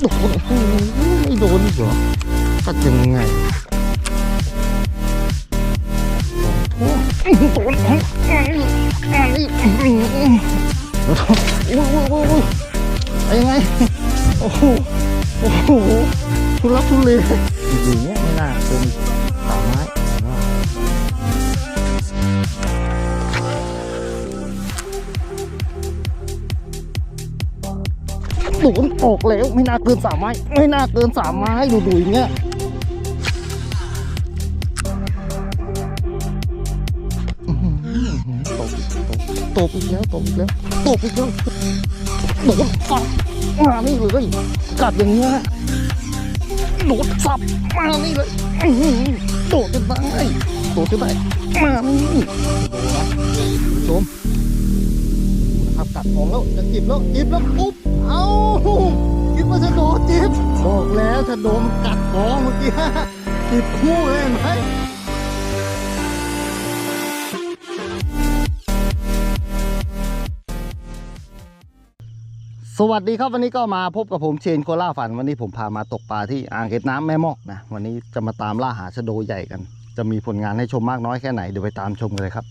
โดนไม่โดนอีกเหรอกัดยังไงโอ้โหโดนโอ้โหโอ้โหโอ้โหไงไงโอ้โหโอ้โหทุลักทุเลอย่างเงี้ยไม่น่าเป็น โดนออกแล้วไม่น่าเกินสามไม้ไม่น่าเกินสามไม้ดูดูอย่างเงี้ยตบตบตบอีกแล้วตบอีกแล้วตบอีกแล้วโดนฟันมานี่เลยกัดอย่างเงี้ยโดดสับมานี่เลยโดดจะได้โดดจะได้มานี่ชมนะครับกัดของแล้วจะจิบแล้วจิบแล้วปุ๊บ เอ้าคิดว่าจะโดจิบบอกแล้วถ้าโดนกัดของเมื่อกี้จิบคู่เลยไหมสวัสดีครับวันนี้ก็มาพบกับผมเชนโคล่าฝันวันนี้ผมพามาตกปลาที่อ่างเก็บน้ำแม่มอกนะวันนี้จะมาตามล่าหาชะโดใหญ่กัน จะมีผลงานให้ชมมากน้อยแค่ไหนเดี๋ยวไปตามชมกันเลยครับ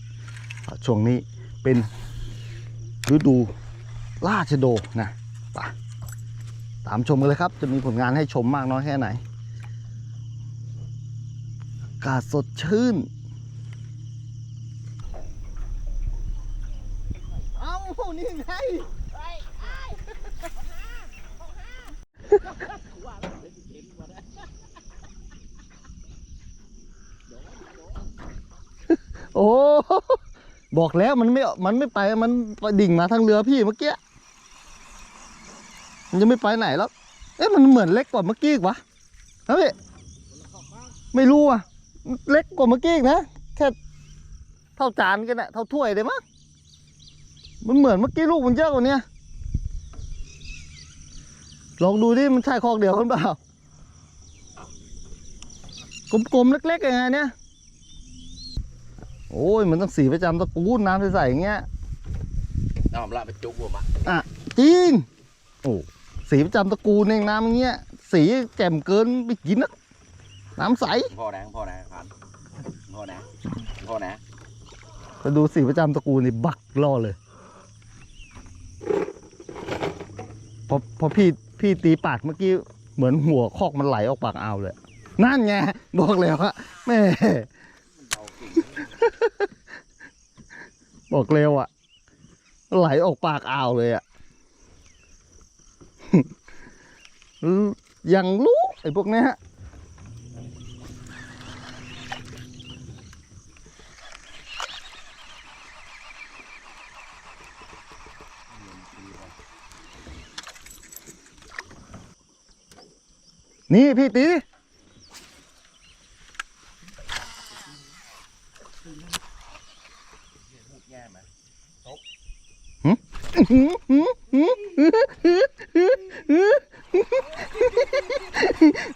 ช่วงนี้เป็นฤดูล่าชะโดนะ ปตามชมกันเลยครับ จะมีผลงานให้ชมมากน้อยแค่ไหนอากาศสดชื่น เอ้านี่ไงโอ้ บอกแล้วมันไม่ มันไม่ไป มันดิ่งมาทางเรือพี่เมื่อกี้ มันจะไม่ไปไหนแล้ว เอ๊ะมันเหมือนเล็กกว่าเมื่อกี้อีกวะนะพี่ไม่รู้อะ เล็กกว่าเมื่อกี้อีกนะ แค่เท่าจานกันนะเท่าถ้วยเลยมั้ง มันเหมือนเมื่อกี้ลูกมันเยอะกว่านี้ลองดูดิมันใช่คอกเดียวกันเปล่ากลมๆเล็กๆยังไงเนี่ย โอ้ยมันต้องสีประจำตระกูลน้ำใสๆอย่างเงี้ยน้ำละไปจุกผมอะอะจริงโอ้ สีประจำตระกูลเองน้ำอย่างเงี้ย สีแจ่มเกินไปกินนะน้ำใสพ่อนะพ่อนะพันพ่อนะพ่อนะไปดูสีประจำตระกูลนี่บักล่อเลยพอพอพี่พี่ตีปากเมื่อกี้เหมือนหัวคอกมันไหลออกปากอ่าวเลย นั่นไงบอกแล้วอะแม่มันเบากิ่งบอกเร็วอะไหลออกปากอ่าวเลยอะ ยังรู้ไอ้พวกเนี้ยนี่พี่ตีดิแย่ไหม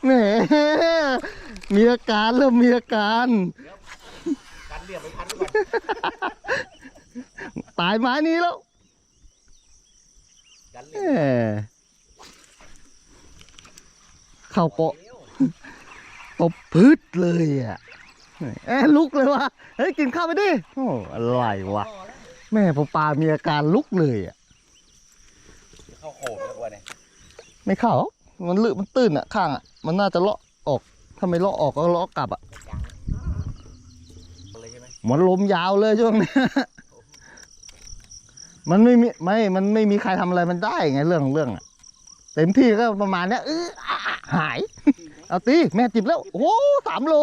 แหมมี อาการเริ่มมีอาการกันเรียบไปพันก่อนตายไม้นี้แล้วกันเรีแหยบมเข้าเกาะตบพืชเลยอะแอะลุกเลยวะเฮ้ยกินข้าวไปดิโอ้อะไรวะแม่พอปลามีอาการลุกเลยอะเข้าโขดแล้วกว่าเนี่ยไม่เข้าหรอกมันลึกมันตื้นอะข้างอะมันน่าจะเลาะออก ถ้าไม่เลาะออกก็เลาะกลับอะเลยใช่ไหมมันลมยาวเลยช่วงนี้มันไม่มีไม่ มันไม่มีใครทำอะไรมันได้ไงเรื่องของเรื่องอะเต็มที่ก็ประมาณเนี้ยเอออะอะหาย เอาตีแม่จิบแล้ว โอ้โหสามโล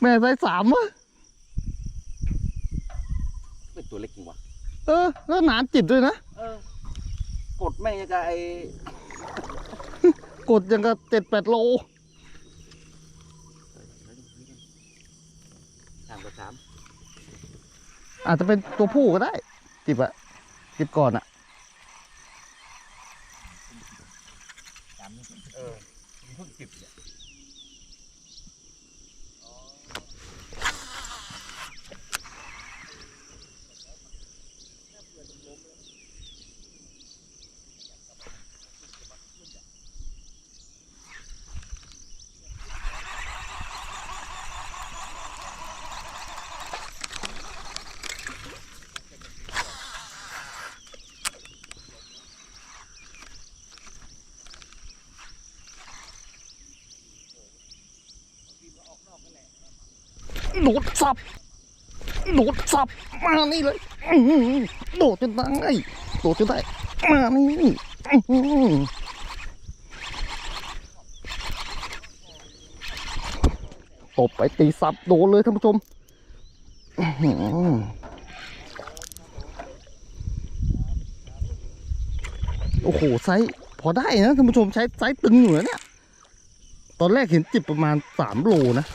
แม่ใส่สามวะเป็นตัวเล็กจริงวะเออ แล้วหนานจิบด้วยนะเออกดแม่งยังกับไอ้ กดยังกับเจ็ดแปดโลสามกับสามอาจจะเป็นตัวผู้ก็ได้จิบอะจิบก่อนอะ เออเพิ่งจิบเนี่ย โดดสับ โดดสับ มานี่เลยโดดจนได้โดดจนได้ มานี่ตบไปตีสับโดนเลยท่านผู้ชมโอ้โหไซส์พอได้นะท่านผู้ชมใช้ไซส์ตึงอยู่นะเนี่ย ตอนแรกเห็นจิบประมาณสามโลนะ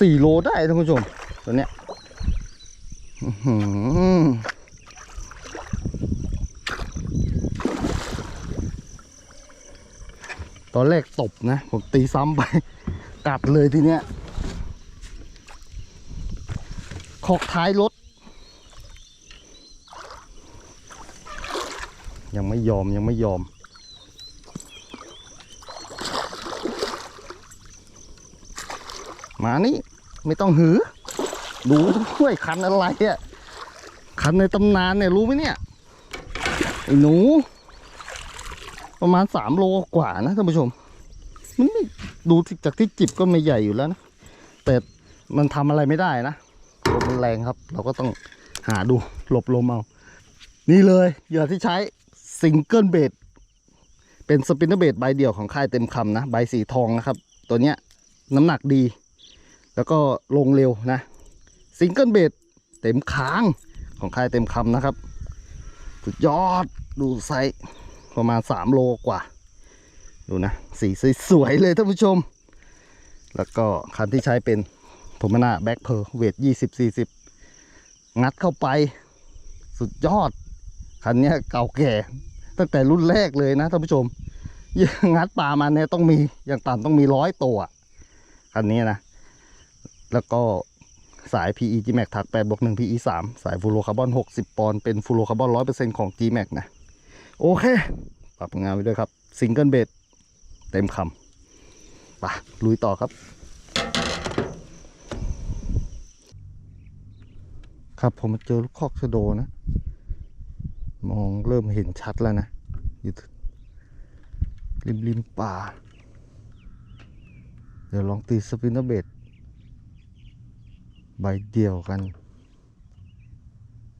สี่โลได้ท่านผู้ชม ตัวเนี้ยตอนแรกตบนะ ผมตีซ้ำไป กัดเลยทีเนี้ยขอกท้ายรถ ยังไม่ยอมยังไม่ยอมมานี่ ไม่ต้องหือ ดูด้วยคันอะไรอะคันในตำนานเนี่ยรู้ไหมเนี่ยไอ้หนู ประมาณสามโลกว่านะท่านผู้ชม มันไม่ดูจากที่จิบก็ไม่ใหญ่อยู่แล้วนะแต่มันทำอะไรไม่ได้นะลมมันแรงครับ เราก็ต้องหาดูหลบลมเอานี่เลยเหยื่อที่ใช้ซิงเกิลเบดเป็นสปินเนอร์เบดใบเดียวของค่ายเต็มคำนะ ใบสีทองนะครับ ตัวเนี้ยน้ำหนักดี แล้วก็ลงเร็วนะซิงเกิลเบดเต็มค้างของค่ายเต็มคำนะครับสุดยอดดูไซส์ประมาณ 3 โลกว่า ดูนะ สีสวยๆเลยท่านผู้ชม แล้วก็คันที่ใช้เป็นโทมนาแบ็คเพอร์เวท20 40 งัดเข้าไป สุดยอด คันนี้เก่าแก่ ตั้งแต่รุ่นแรกเลยนะท่านผู้ชม งัดปลามาเนี่ยต้องมีอย่างต่ำต้องมีร้อยตัว คันนี้นะ แล้วก็สาย PE G-Max ถัก8บวก1 PE 3 สายฟูโรคาร์บอน 60 ปอนด์ เป็นฟูโรคาร์บอน 100%ของ G-Max นะ โอเค ปรับงานไปด้วยครับซิงเกิลเบดเต็มคำไปลุยต่อครับ ครับผมมาเจอลูกคอกชะโดนะ มองเริ่มเห็นชัดแล้วนะ อยู่ริมริมป่า เดี๋ยวลองตีสปินเนอร์เบด ใบเดียวกัน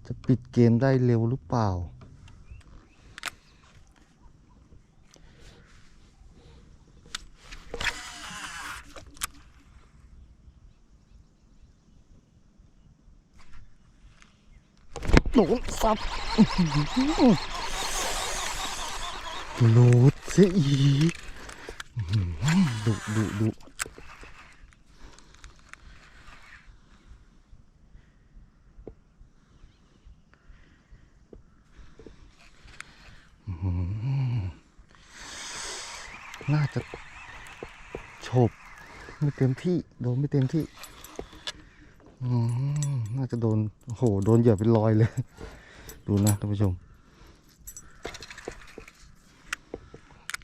จะปิดเกมได้เร็วหรือเปล่า โดนซับโหลดเสียอีกดุดุดุน่าจะโฉบไม่เต็ม ที่ โดนไม่เต็มที่อืมน่าจะโดนโอ้โหโดนเหยียบเป็นรอยเลย ดูนะท่านผู้ชม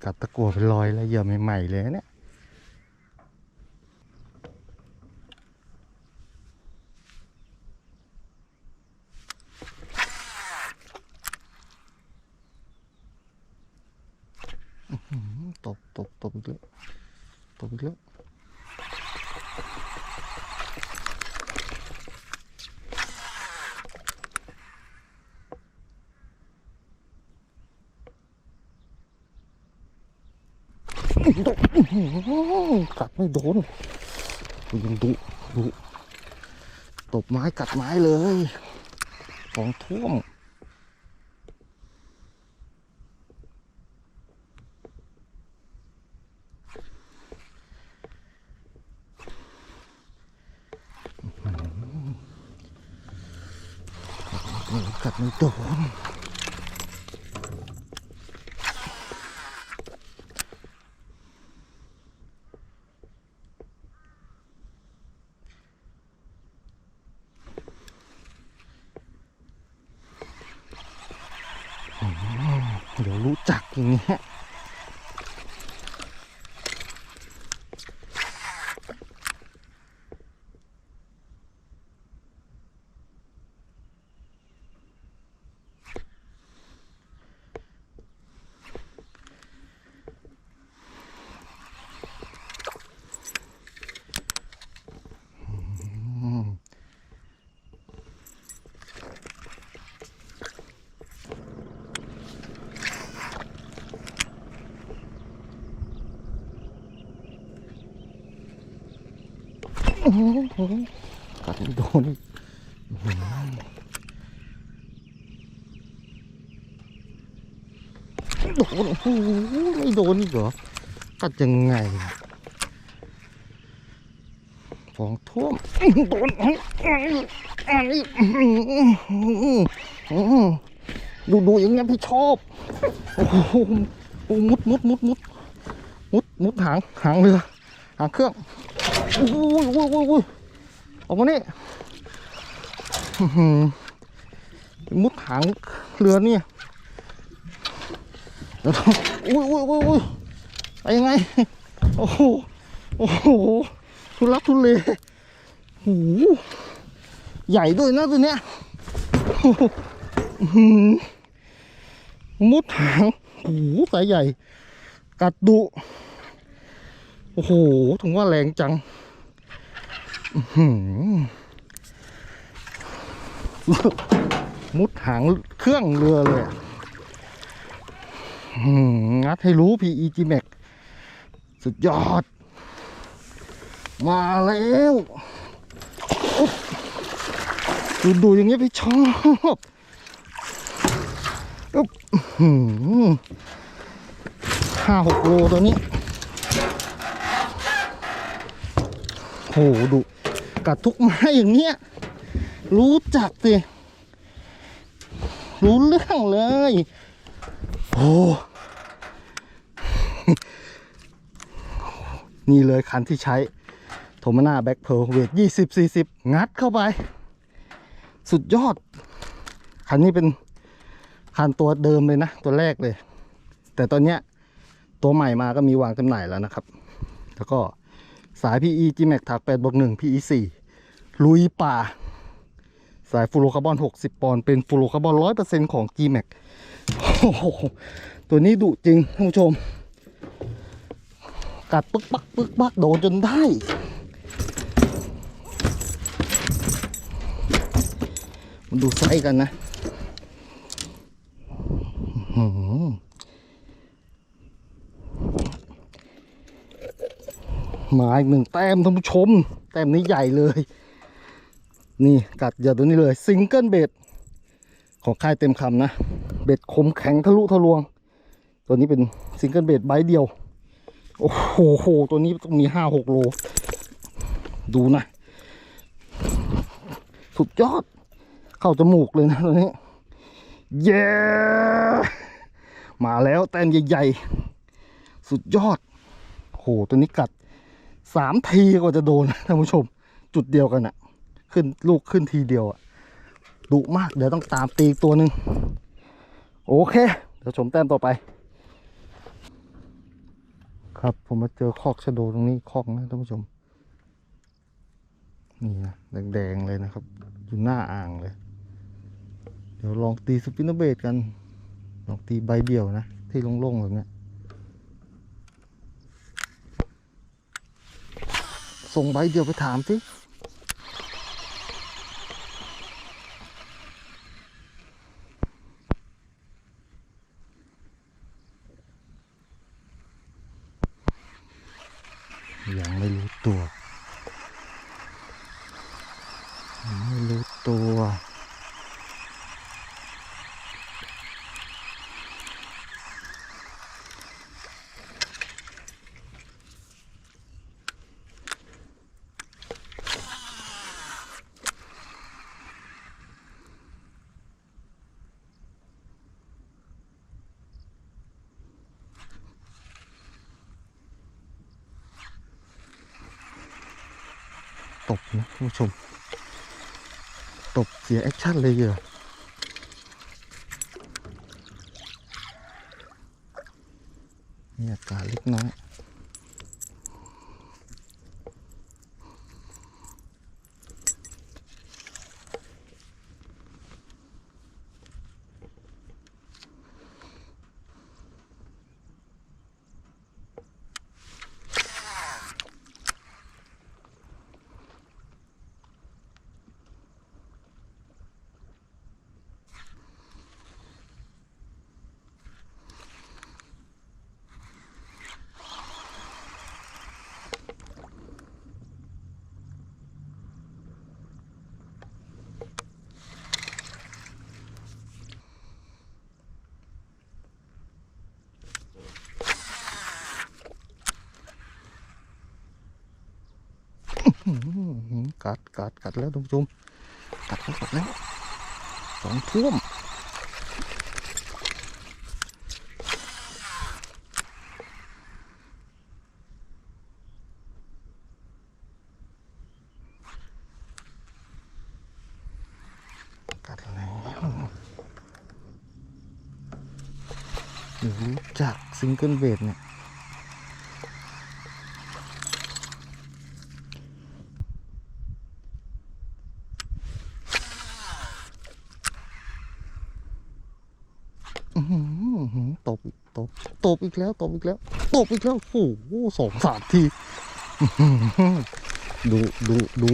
กัดตะกั่วเป็นรอยแล้วเหยื่อใหม่ๆเลยนะเนี่ยตบตบตบอีกแล้วตบอีกแล้ว โดนอื้อหือ กัดไม่โดนยังดุดุตบไม้กัดไม้เลยของท่วมกัดไม่โดน เดี๋ยวรู้จักอย่างเงี้ย โอ้โหกัดไม่โดนโดนโอ้โหไม่โดนอีกเหรอกัดยังไงฟองท่วมโดนอันนี้ดูดูอย่างเงี้ยพี่ชอบ โอ้โหมุดมุดมุดมุดมุดมุดหางหางเรือหางเครื่อง อ้โหโอ้โหโอ้โหออกมานี่มุดหางเรือเนี่ยเดี๋ยวอุ้ยอุ้ยอุ้ยอุ้ยไปยังไง โอ้โห โอ้โห ทุลักทุเลโอ้โหใหญ่ด้วยนะตัวเนี้ยมุดหางโอ้โหสายใหญ่ กัดดุ โอ้โห ถึงว่าแรงจัง มุดหางเครื่องเรือเลยงัดให้รู้ PEG Max สุดยอด มาแล้วดูดูอย่างเงี้ยพี่ชอบห้าหกโลตัวนี้โหดุ กัดทุกไม้อย่างเงี้ย รู้จักสิ รู้เรื่องเลย โอ้นี่เลยคันที่ใช้โทมาน่าแบ็คเพลเวทยี่สิบสี่สิบงัดเข้าไป สุดยอด คันนี้เป็นคันตัวเดิมเลยนะ ตัวแรกเลย แต่ตอนเนี้ยตัวใหม่มาก็มีวางจำหน่ายแล้วนะครับ แล้วก็ สาย PE G-Max ถัก8บวก1 PE 4ลุยป่า สายฟูโรคาร์บอน 60 ปอนด์เป็นฟูโรคาร์บอน 100%ของ G-Max โอ้โหตัวนี้ดุจริงท่านผู้ชม กัดปึ๊กปักปึ๊กปักโดนจนได้ มันดูไซส์กันนะ อื้อหือ มาอีกหนึ่งแต้มท่านผู้ชม แต้มนี้ใหญ่เลย นี่กัดเหยื่อตัวนี้เลยซิงเกิลเบ็ดของค่ายเต็มคำนะ เบ็ดคมแข็งทะลุทะลวง ตัวนี้เป็นซิงเกิลเบ็ดใบเดียว โอ้โห ตัวนี้ต้องมีห้าหกโล ดูนะ สุดยอด เข้าจมูกเลยนะตัวนี้ เย้มาแล้วแต้มใหญ่ๆ สุดยอดโหตัวนี้กัด สามทีกว่าจะโดนท่านผู้ชม จุดเดียวกันอะขึ้นลูกขึ้นทีเดียวอะดุมาก เดี๋ยวต้องตามตีอีกตัวหนึ่งโอเค เดี๋ยวชมแต้มต่อไป ครับผมมาเจอคอกชะโดตรงนี้คอกนะท่านผู้ชม นี่นะแดงๆเลยนะครับอยู่หน้าอ่างเลย เดี๋ยวลองตีสปินเนอร์เบดกัน ลองตีใบเดี่ยวนะ ที่โล่งๆแบบนี้ ส่งใบเดียวไปถามสิยังไม่รู้ตัวยังไม่รู้ตัว ต บนะท่านผู้ชม ตบเสียแอคชั่นเลยเหรอมีอาการเล็กน้อย กัดกัดแล้วท่านผู้ชมกัดแล้วกัดแล้วสองท่วมกัดแล้วหรือรู้จักซิงเกิลเบดเนี่ย อื้อหือตบอีก ตบอีกแล้วตบอีกแล้วตบอีกแล้วโอ้โหสองสามทีดูดูดู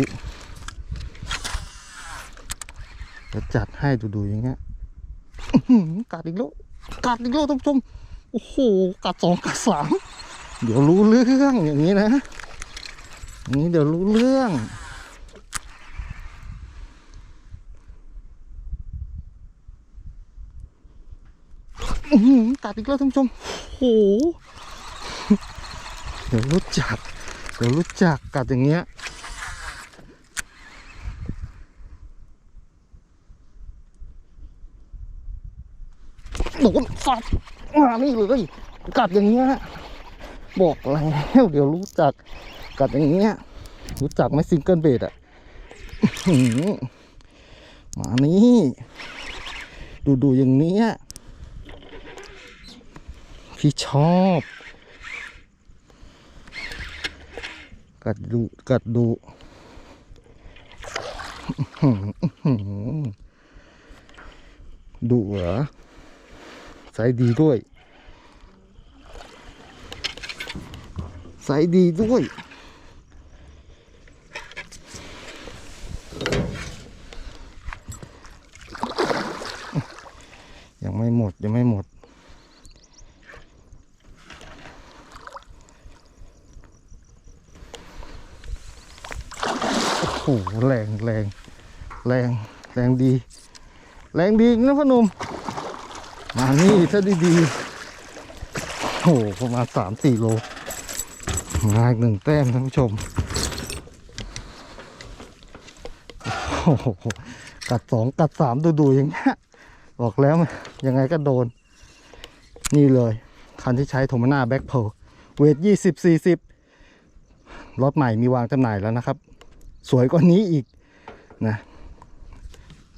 จะจัดให้ดูดูอย่างเงี้ยกัดอีกแล้วกัดอีกแล้วท่านผู้ชมโอ้โหกัดสองกัดสามเดี๋ยวรู้เรื่องอย่างนี้นะนี้เดี๋ยวรู้เรื่อง อืมกัดอีกแล้วท่านผู้ชมโอ้โหเดี๋ยวรู้จัก เดี๋ยวรู้จักกัดอย่างเงี้ยโดนฟัดมานี่เลยกัดอย่างเงี้ยบอกแล้วเดี๋ยวรู้จักกัดอย่างเงี้ยรู้จักไหมซิงเกิลเบดอะอื้อหือมานี่ดูดูๆอย่างเนี้ย พี่ชอบกัดดูกัดดูดุเหรอใส่ดีด้วยใส่ดีด้วย ยังไม่หมด ยังไม่หมด โอ้โหแรงแรงแรงแรงดี แรงดีนะพ่หนุ่มมานี่ถ้าดีๆโอ้โหประมาณสามสี่โลมาอีกหนึ่งแต้มท่านผู้ชมโอ้โหกัดสองกัดสามดูๆอย่างเงี้ยบอกแล้วมันยังไงก็โดน นี่เลย คันที่ใช้โทมาน่าแบ็คเพลเวทยี่สิบสี่สิบรถใหม่มีวางจำหน่ายแล้วนะครับ สวยกว่านี้อีกนะ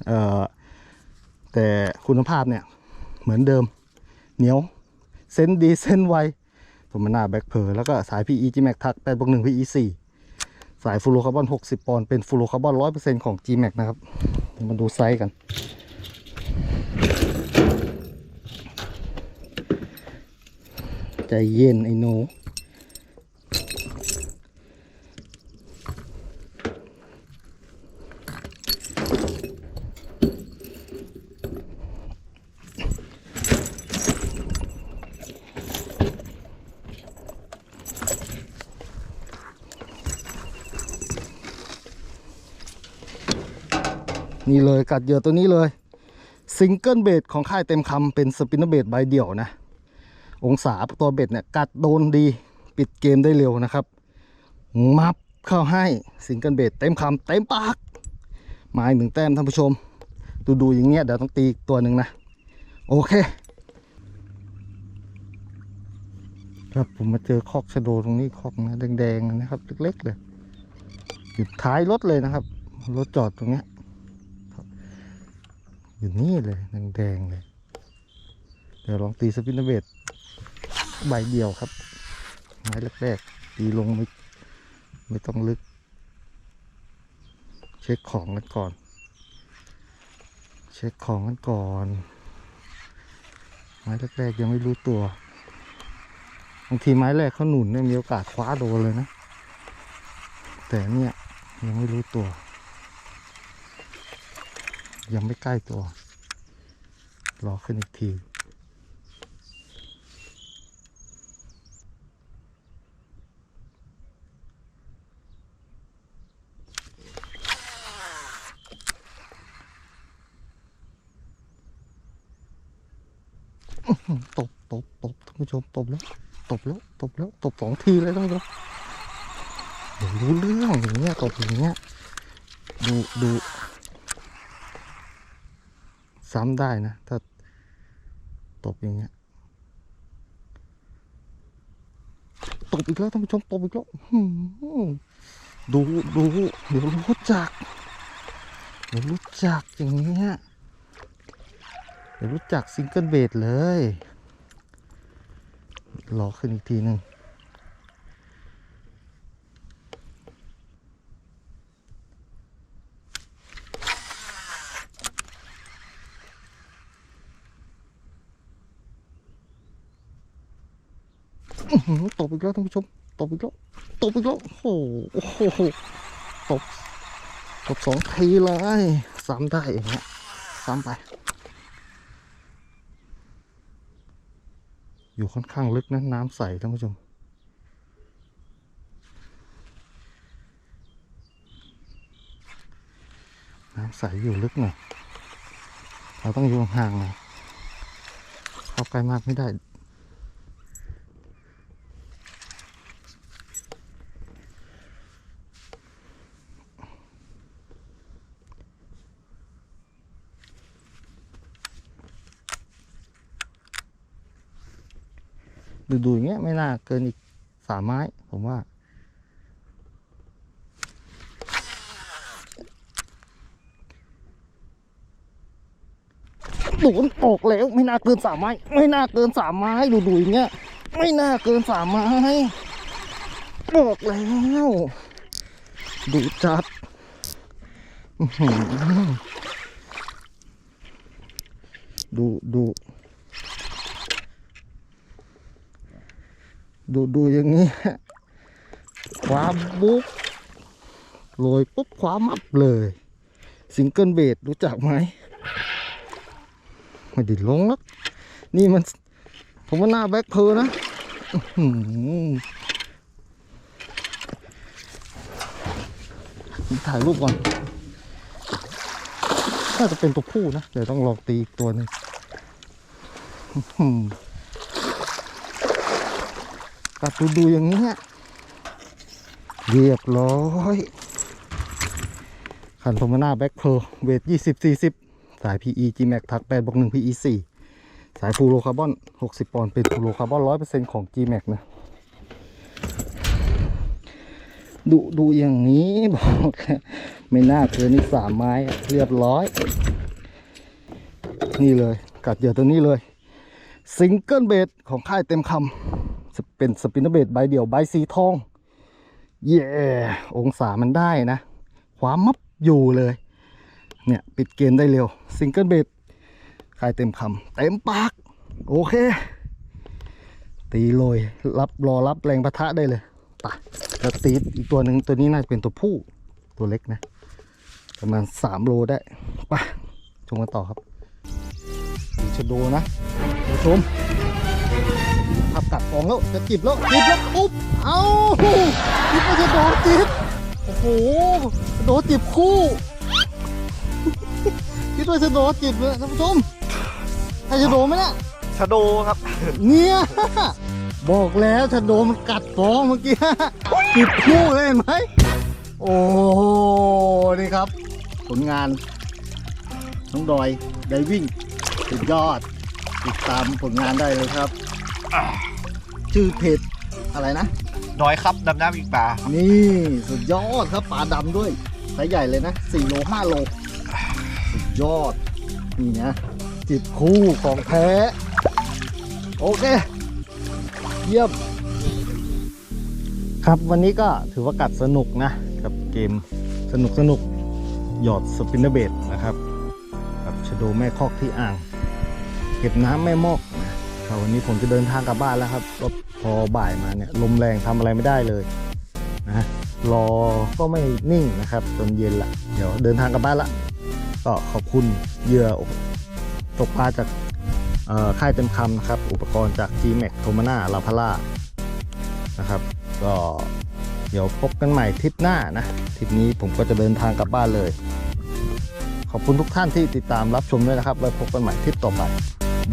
เอ่อแต่คุณภาพเนี่ยเหมือนเดิมเหนียว เส้นดีเส้นไวตัวมันหน้าแบ็คเพอแล้วก็สาย PE G Max ทัก8บวก1 PE 4สายฟูโรคาร์บอน60ปอนด์เป็นฟูโรคาร์บอน100%ของ G Max นะครับเดี๋ยวมาดูไซส์กัน ใจเย็นไอ้หนู นี่เลยกัดเหยื่อตัวนี้เลยซิงเกิลเบดของค่ายเต็มคำเป็นสปินเนอร์เบดใบเดี่ยวนะ องศาตัวเบ็ดเนี่ยกัดโดนดีปิดเกมได้เร็วนะครับ มับเข้าให้ซิงเกิลเบดเต็มคำเต็มปากมาอีกหนึ่งแต้มท่านผู้ชม ดูดูอย่างเงี้ยเดี๋ยวต้องตีอีกตัวหนึ่งนะ โอเค ครับผมมาเจอคอกชะโดตรงนี้คอกนะแดงๆนะครับ เล็กๆเลย อยู่ท้ายรถเลยนะครับ รถจอดตรงเนี้ย อยู่นี่เลยแดงๆเลย เดี๋ยวลองตีสปินเนอร์เบดใบเดียวครับ ไม้แรกๆตีลงไม่ไม่ต้องลึก เช็คของกันก่อน เช็คของกันก่อน ไม้แรกๆยังไม่รู้ตัวบางทีไม้แรกเขาหนุนเนี่ยมีโอกาสคว้าโดนเลยนะ แต่เนี่ยยังไม่รู้ตัว ยังไม่ใกล้ตัว รอขึ้นอีกที ตบตบตบท่านผู้ชมตบแล้ว ตบแล้ว ตบแล้ว ตบสองทีเลยท่านผู้ชมรู้เรื่องอย่างเงี้ยตบอย่างเงี้ยดูดู ซ้ำได้นะ ถ้าตบอย่างเงี้ย ตบอีกแล้วท่านผู้ชมตบอีกแล้วดูดูเดี๋ยวรู้จัก เดี๋ยวรู้จักอย่างเงี้ย เดี๋ยวรู้จักซิงเกิลเบสเลย รอขึ้นอีกทีหนึ่ง อื้อหือ ตบอีกแล้วท่านผู้ชมตบอีกแล้วตบอีกแล้วโอ้โหตบตบสองทีเลยซ้ำได้อย่างเงี้ยซ้ำไป อยู่ค่อนข้างลึกนะน้ำใสท่านผู้ชมน้ำใสอยู่ลึกหน่อยเราต้องอยู่ห่างหน่อยเข้าใกล้มากไม่ได้ ดูอย่างเงี้ยไม่น่าเกินอีกสามไม้ผมว่า ดูนออกแล้ว ไม่น่าเกินสามไม้ ไม่น่าเกินสามไม้ดูดูอย่างเงี้ยไม่น่าเกินสามไม้บอกแล้วดูจัดดูดู ดูดูอย่างนี้คว้าบุ๊บโรยปุ๊บคว้ามับเลยซิงเกิลเบสรู้จักไหมไม่ดิลงแล้วนี่มัน ผมว่าหน้าแบ็คเพอร์นะถ่ายรูปก่อน น่าจะเป็นตัวผู้นะ เดี๋ยวต้องลองตีอีกตัวหนึ่ง กัดดูดูอย่างนี้ยเรียบร้อยขันโทมานาแบ็คเพลเวทยี่สิบสี่สิบสาย PE G Max ทักแปดบวกหนึ่ง PE สี่สายฟูโรคาร์บอนหกสิบปอนด์เป็นฟูโรคาร์บอนร้อยเปอร์เซ็นต์ของ G Max นะ ดูดูอย่างนี้บอกไม่น่าเกินนี่สามไม้เรียบร้อย นี่เลย กัดเหยื่อตัวนี้เลย ซิงเกิลเบสของค่ายเต็มคำ เป็นสปินเนอร์เบดใบเดี่ยวใบสีทอง เย่องศามันได้นะความมับอยู่เลย เนี่ย ปิดเกมได้เร็วซิงเกิลเบดขายเต็มคำเต็มปาก โอเค ตีโรยรับรอรับแรงประทะได้เลยไปะแล้วตีอีกตัวหนึ่งตัวนี้น่าจะเป็นตัวผู้ตัวเล็กนะ ประมาณ 3 โลได้ไปชมกันต่อครับดูชโดนะผู้ชม ขับกัดฟองแล้วจะจิบแล้วจิบแล้วปุ๊บเอ้าจิบไม่ใช่โดนจิบโอ้โหโดนจิบคู่คิดว่าจะโดนจิบเลยท่านผู้ชมใครจะโดนไหมเนี่ยชะโดครับ เนี่ยบอกแล้วจะโดนมันกัดฟองเมื่อกี้จิบคู่เลยเห็นไหมโอ้โหนี่ครับ ผลงานน้องดอยไดวิ่งสุดยอด ติดตามผลงานได้เลยครับ ชื่อเพจอะไรนะ น้อยครับดำน้ำอีกป่านี่สุดยอดครับปลาดำด้วยไซส์ใหญ่เลยนะ4โล5โลสุดยอด นี่นะจิบคู่ของแท้ โอเค เยี่ยม ครับวันนี้ก็ถือว่ากัดสนุกนะ กับเกมสนุกสนุกหยอดสปินเนอร์เบดนะครับ กับชะโดแม่คอกที่อ่าง เก็บน้ำแม่มอก นะวันนี้ผมจะเดินทางกลับบ้านแล้วครับก็พอบ่ายมาเนี่ยลมแรงทำอะไรไม่ได้เลยนะรอก็ไม่นิ่งนะครับจนเย็นละเดี๋ยวเดินทางกลับบ้านละก็ขอบคุณเหยื่อตกปลาจากค่ายเต็มคำนะครับ อุปกรณ์จาก g m a x t o m a n a l a p a l a นะครับ ก็เดี๋ยวพบกันใหม่ทริปหน้านะทริปนี้ผมก็จะเดินทางกลับบ้านเลย ขอบคุณทุกท่านที่ติดตามรับชมด้วยนะครับไว้พบกันใหม่ทริปต่อไป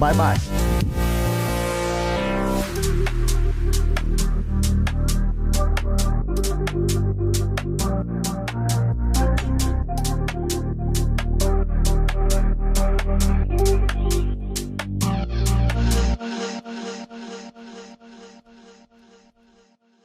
บายบาย